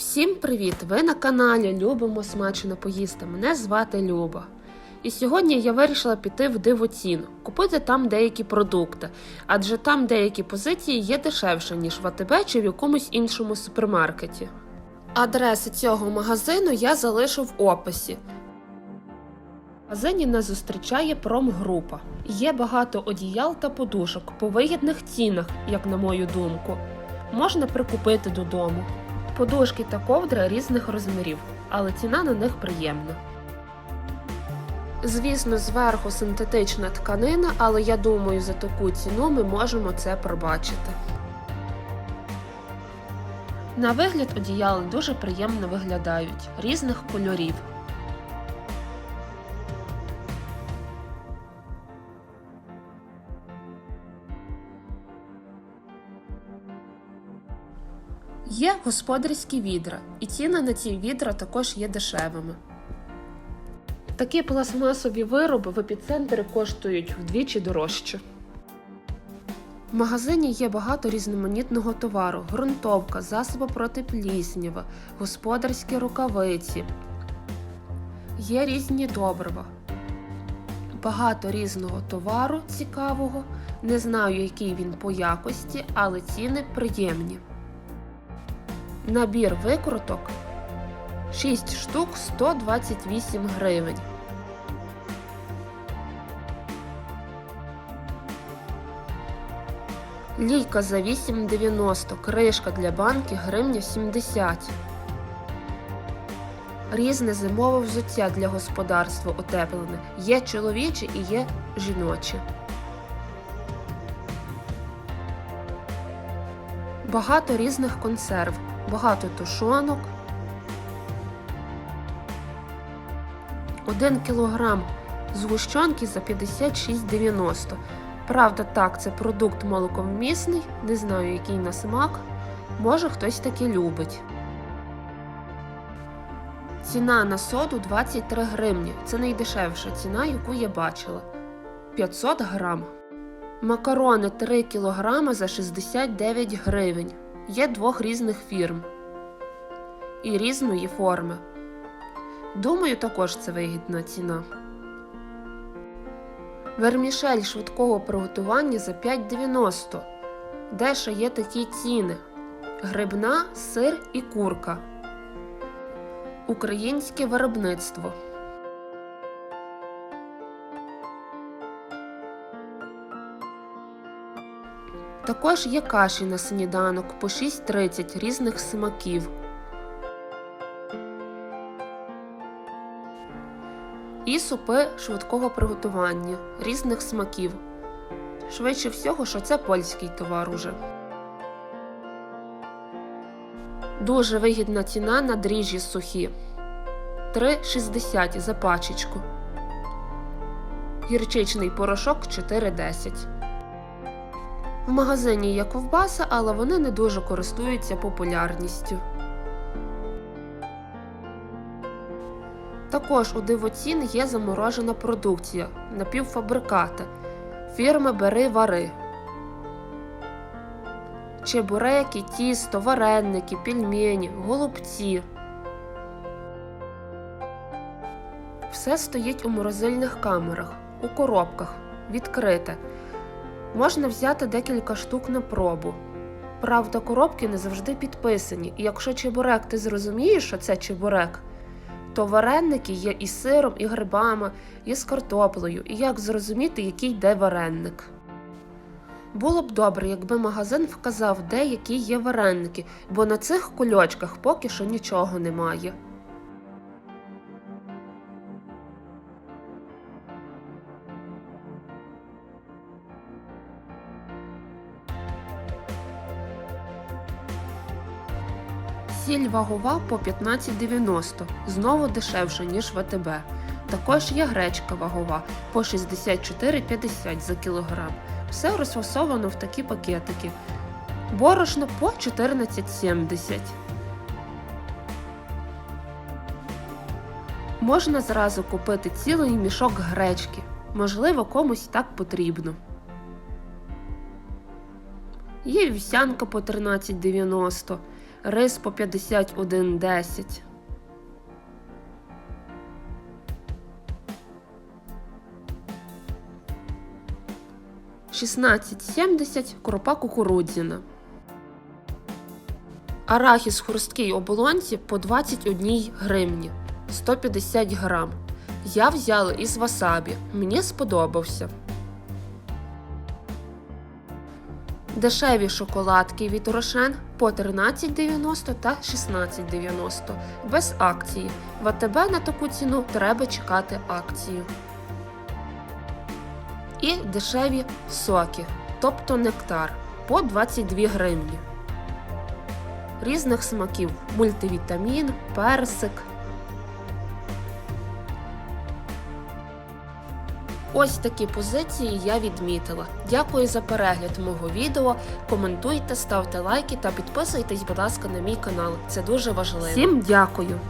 Всім привіт! Ви на каналі Любимо смачно поїсти. Мене звати Люба. І сьогодні я вирішила піти в дивоцін, купити там деякі продукти, адже там деякі позиції є дешевше, ніж в АТБ чи в якомусь іншому супермаркеті. Адреси цього магазину я залишу в описі. В магазині нас зустрічає промгрупа. Є багато одіял та подушок по вигідних цінах, як на мою думку. Можна прикупити додому. Подушки та ковдри різних розмірів, але ціна на них приємна. Звісно, зверху синтетична тканина, але я думаю, за таку ціну ми можемо це пробачити. На вигляд одіяли дуже приємно виглядають, різних кольорів. Є господарські відра, і ціни на ці відра також є дешевими. Такі пластмасові вироби в епіцентрі коштують вдвічі дорожче. В магазині є багато різноманітного товару: ґрунтовка, засоби проти пліснява, господарські рукавиці. Є різні добрива. Багато різного товару цікавого. Не знаю, який він по якості, але ціни приємні. Набір викруток 6 штук 128 гривень. Лійка за 8,90, кришка для банки гривня 70. Різне зимове взуття для господарства утеплене. Є чоловіче і є жіноче. Багато різних консерв, багато тушонок. 1 кілограм згущенки за 56,90. Правда, так, це продукт молоковмісний, не знаю, який на смак. Може хтось таки любить. Ціна на соду 23 гривні. Це найдешевша ціна, яку я бачила. 500 грам. Макарони 3 кг за 69 гривень. Є двох різних фірм і різної форми. Думаю, також це вигідна ціна. Вермішель швидкого приготування за 5,90. Де ще є такі ціни? Грибна, сир і курка. Українське виробництво. Також є каші на сніданок по 6,30 різних смаків. І супи швидкого приготування різних смаків. Швидше всього, що це польський товар уже. Дуже вигідна ціна на дріжджі сухі. 3,60 за пачечку. Гірчичний порошок 4,10. В магазині є ковбаса, але вони не дуже користуються популярністю. Також у дивоцін є заморожена продукція, напівфабрикати фірми Бери Вари. Чебуреки, тісто, вареники, пельмені, голубці. Все стоїть у морозильних камерах, у коробках, відкрите. Можна взяти декілька штук на пробу. Правда, коробки не завжди підписані, і якщо чебурек ти зрозумієш, що це чебурек, то вареники є і сиром, і грибами, і з картоплею, і як зрозуміти, який де вареник. Було б добре, якби магазин вказав, де які є вареники, бо на цих кульочках поки що нічого немає. Сіль вагова по 15,90, знову дешевше, ніж в АТБ. Також є гречка вагова по 64,50 за кілограм. Все розфасовано в такі пакетики. Борошно по 14,70. Можна зразу купити цілий мішок гречки. Можливо, комусь так потрібно. Є вівсянка по 13,90, рис по 51,10. Шістнадцять сімдесят крупа кукурудзяна. Арахіс хрусткий оболонці по 21 гривні 150 грам. Я взяла із васабі. Мені сподобався. Дешеві шоколадки від Рошен по 13,90 та 16,90 без акції. В АТБ на таку ціну треба чекати акцію. І дешеві соки, тобто нектар по 22 гривні. Різних смаків мультивітамін, персик. Ось такі позиції я відмітила. Дякую за перегляд мого відео. Коментуйте, ставте лайки та підписуйтесь, будь ласка, на мій канал. Це дуже важливо. Всім дякую!